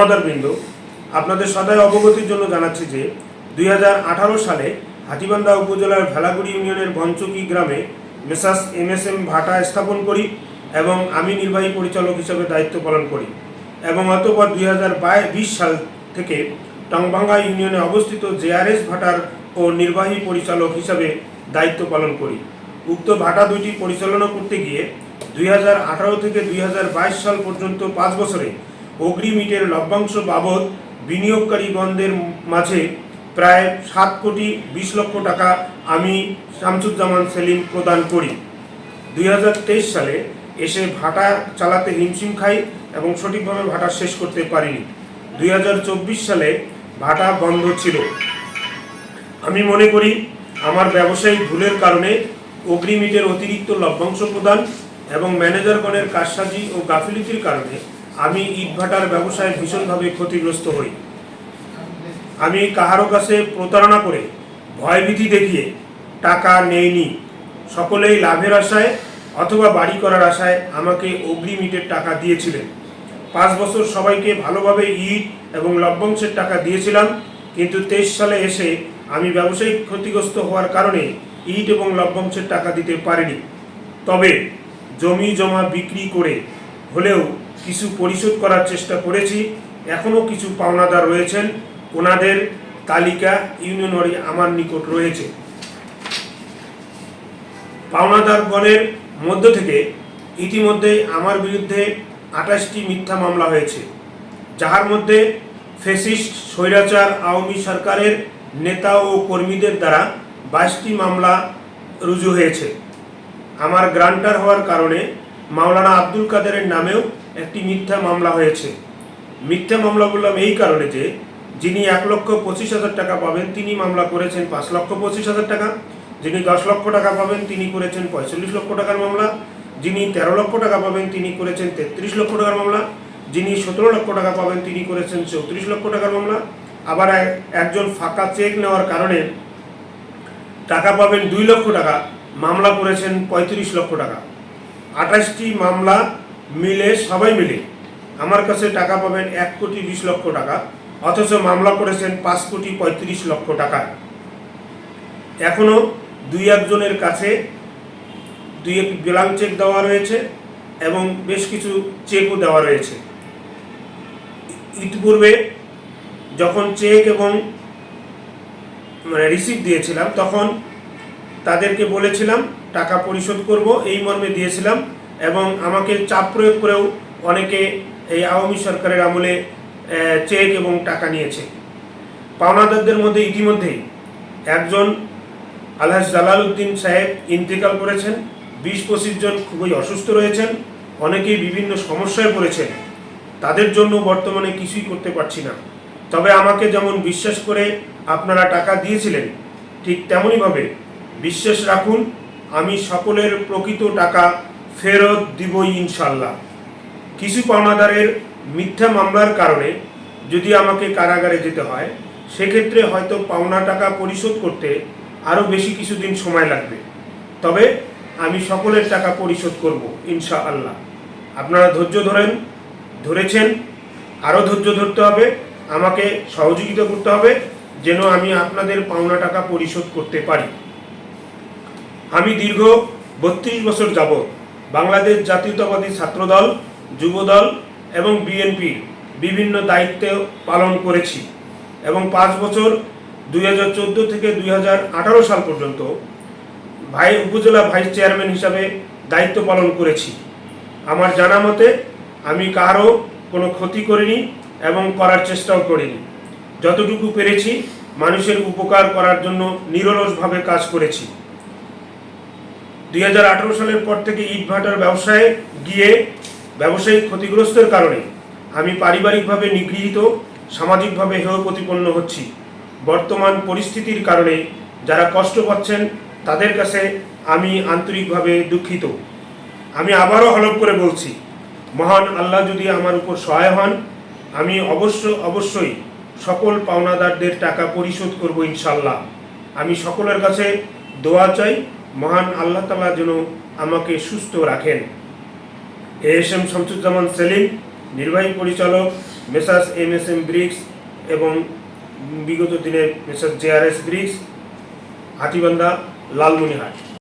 পাওনাদারবৃন্দ আপনাদের সদায় অবগতির জন্য জানাচ্ছি যে দুই হাজার আঠারো সালে হাতিবান্ধা উপজেলার ভেলাগুড়ি ইউনিয়নের বঞ্চকি গ্রামে মেসাস এম এস এম ভাটা স্থাপন করি এবং আমি নির্বাহী পরিচালক হিসেবে দায়িত্ব পালন করি এবং অতপর দুই সাল থেকে টংবাঙ্গা ইউনিয়নে অবস্থিত জেআরএস ভাটার ও নির্বাহী পরিচালক হিসাবে দায়িত্ব পালন করি। উক্ত ভাটা দুইটি পরিচালনা করতে গিয়ে দুই হাজার আঠারো থেকে দুই হাজার বাইশ সাল পর্যন্ত পাঁচ বছরে অগ্রিমিটের লভ্যাংশ বাবদ বিনিয়োগকারীগণদের মাঝে প্রায় সাত কোটি বিশ লক্ষ টাকা আমি শামসুজ্জামান সেলিম প্রদান করি। দুই হাজার তেইশ সালে এসে ভাটা চালাতে হিমশিম খাই এবং সঠিকভাবে ভাটা শেষ করতে পারিনি। দুই হাজার চব্বিশ সালে ভাটা বন্ধ ছিল। আমি মনে করি আমার ব্যবসায়িক ভুলের কারণে অগ্রিমিটের অতিরিক্ত লভ্যাংশ প্রদান এবং ম্যানেজারগণের কারসাজি ও গাফিলিতির কারণে আমি ইটভাটার ব্যবসায় ভীষণভাবে ক্ষতিগ্রস্ত হই। আমি কাহারও কাছে প্রতারণা করে ভয়ভীতি দেখিয়ে টাকা নেইনি। সকলেই লাভের আশায় অথবা বাড়ি করার আশায় আমাকে অগ্রিমিটের টাকা দিয়েছিলেন। পাঁচ বছর সবাইকে ভালোভাবে ইট এবং লভ্যাংশের টাকা দিয়েছিলাম, কিন্তু তেইশ সালে এসে আমি ব্যবসায়িক ক্ষতিগ্রস্ত হওয়ার কারণে ইট এবং লভ্যাংশের টাকা দিতে পারিনি। তবে জমি জমা বিক্রি করে হলেও কিছু পরিশোধ করার চেষ্টা করেছি। এখনও কিছু পাওনাদার রয়েছেন। ওনাদের তালিকা ইউনিয়নরি আমার নিকট রয়েছে। পাওনাদারগণের মধ্য থেকে ইতিমধ্যে আমার বিরুদ্ধে আঠাশটি মিথ্যা মামলা হয়েছে। যাহার মধ্যে ফেসিস্ট, স্বৈরাচার, আওয়ামী সরকারের নেতা ও কর্মীদের দ্বারা বাইশটি মামলা রুজু হয়েছে। আমার গ্রান্টার হওয়ার কারণে মাওলানা আব্দুল কাদেরের নামেও একটি মিথ্যা মামলা হয়েছে। মিথ্যা মামলা বললাম এই কারণে যে, যিনি এক লক্ষ পঁচিশ হাজার টাকা পাবেন, তিনি মামলা করেছেন পাঁচ লক্ষ পঁচিশ হাজার টাকা। যিনি দশ লক্ষ টাকা পাবেন, তিনি করেছেন পঁয়তাল্লিশ লক্ষ টাকার মামলা। যিনি তেরো লক্ষ টাকা পাবেন, তিনি করেছেন তেত্রিশ লক্ষ টাকার মামলা। যিনি সতেরো লক্ষ টাকা পাবেন, তিনি করেছেন চৌত্রিশ লক্ষ টাকার মামলা। আবার এক- একজন ফাঁকা চেক নেওয়ার কারণে টাকা পাবেন দুই লক্ষ টাকা, মামলা করেছেন পঁয়ত্রিশ লক্ষ টাকা। আঠাশটি মামলা মিলে সবাই মিলে আমার কাছে টাকা পাবেন এক কোটি বিশ লক্ষ টাকা, অথচ মামলা করেছেন পাঁচ কোটি পঁয়ত্রিশ লক্ষ টাকা। এখনও দুই একজনের কাছে দুই এক ব্ল্যাঙ্ক চেক দেওয়া রয়েছে এবং বেশ কিছু চেকও দেওয়া রয়েছে। ইতিপূর্বে যখন চেক এবং মানে রিসিভ দিয়েছিলাম, তখন তাদেরকে বলেছিলাম, টাকা পরিশোধ করব। এই মর্মে দিয়েছিলাম এবং আমাকে চাপ প্রয়োগ করেও অনেকে এই আওয়ামী সরকারের আমলে চেক এবং টাকা নিয়েছে। পাওনাদারদের মধ্যে ইতিমধ্যেই একজন আলহাজ জালাল উদ্দিন সাহেব ইন্তেকাল করেছেন। বিশ পঁচিশ জন খুবই অসুস্থ রয়েছেন। অনেকেই বিভিন্ন সমস্যায় পড়েছেন। তাদের জন্য বর্তমানে কিছুই করতে পারছি না। তবে আমাকে যেমন বিশ্বাস করে আপনারা টাকা দিয়েছিলেন, ঠিক তেমনইভাবে বিশ্বাস রাখুন, আমি সকলের প্রকৃত টাকা ফেরত দিবই ইনশাল্লাহ কিছু পাওনাদারের মিথ্যা মামলার কারণে যদি আমাকে কারাগারে যেতে হয়, সেক্ষেত্রে হয়তো পাওনা টাকা পরিশোধ করতে আরও বেশি কিছুদিন সময় লাগবে। তবে আমি সকলের টাকা পরিশোধ করব ইনশা আল্লাহ আপনারা ধৈর্য ধরেন, ধরেছেন, আরও ধৈর্য ধরতে হবে, আমাকে সহযোগিতা করতে হবে, যেন আমি আপনাদের পাওনা টাকা পরিশোধ করতে পারি। আমি দীর্ঘ বত্রিশ বছর যাবৎ বাংলাদেশ জাতীয়তাবাদী ছাত্রদল, যুবদল এবং বিএনপি বিভিন্ন দায়িত্ব পালন করেছি এবং পাঁচ বছর দুই হাজার চোদ্দ থেকে দুই হাজার আঠারো সাল পর্যন্ত ভাই উপজেলা ভাইস চেয়ারম্যান হিসাবে দায়িত্ব পালন করেছি। আমার জানা মতে আমি কারও কোনো ক্ষতি করিনি এবং করার চেষ্টাও করিনি। যতটুকু পেরেছি মানুষের উপকার করার জন্য নিরলসভাবে কাজ করেছি। দুই হাজার আঠেরো সালের পর থেকে ইটভাটার ব্যবসায় গিয়ে ব্যবসায়িক ক্ষতিগ্রস্তের কারণে আমি পারিবারিকভাবে নিগৃহীত, সামাজিকভাবে হেয় প্রতিপন্ন হচ্ছি। বর্তমান পরিস্থিতির কারণে যারা কষ্ট পাচ্ছেন, তাদের কাছে আমি আন্তরিকভাবে দুঃখিত। আমি আবারও হলফ করে বলছি, মহান আল্লাহ যদি আমার উপর সহায় হন, আমি অবশ্য অবশ্যই সকল পাওনাদারদের টাকা পরিশোধ করব ইনশাল্লাহ আমি সকলের কাছে দোয়া চাই মহান আল্লাহ তালা যেন আমাকে সুস্থ রাখেন। এস এম শামসুজ্জামান সেলিম, নির্বাহী পরিচালক messrs M S M bricks এবং বিগত দিনের messrs J R S bricks Hatibandha Lalmonirhat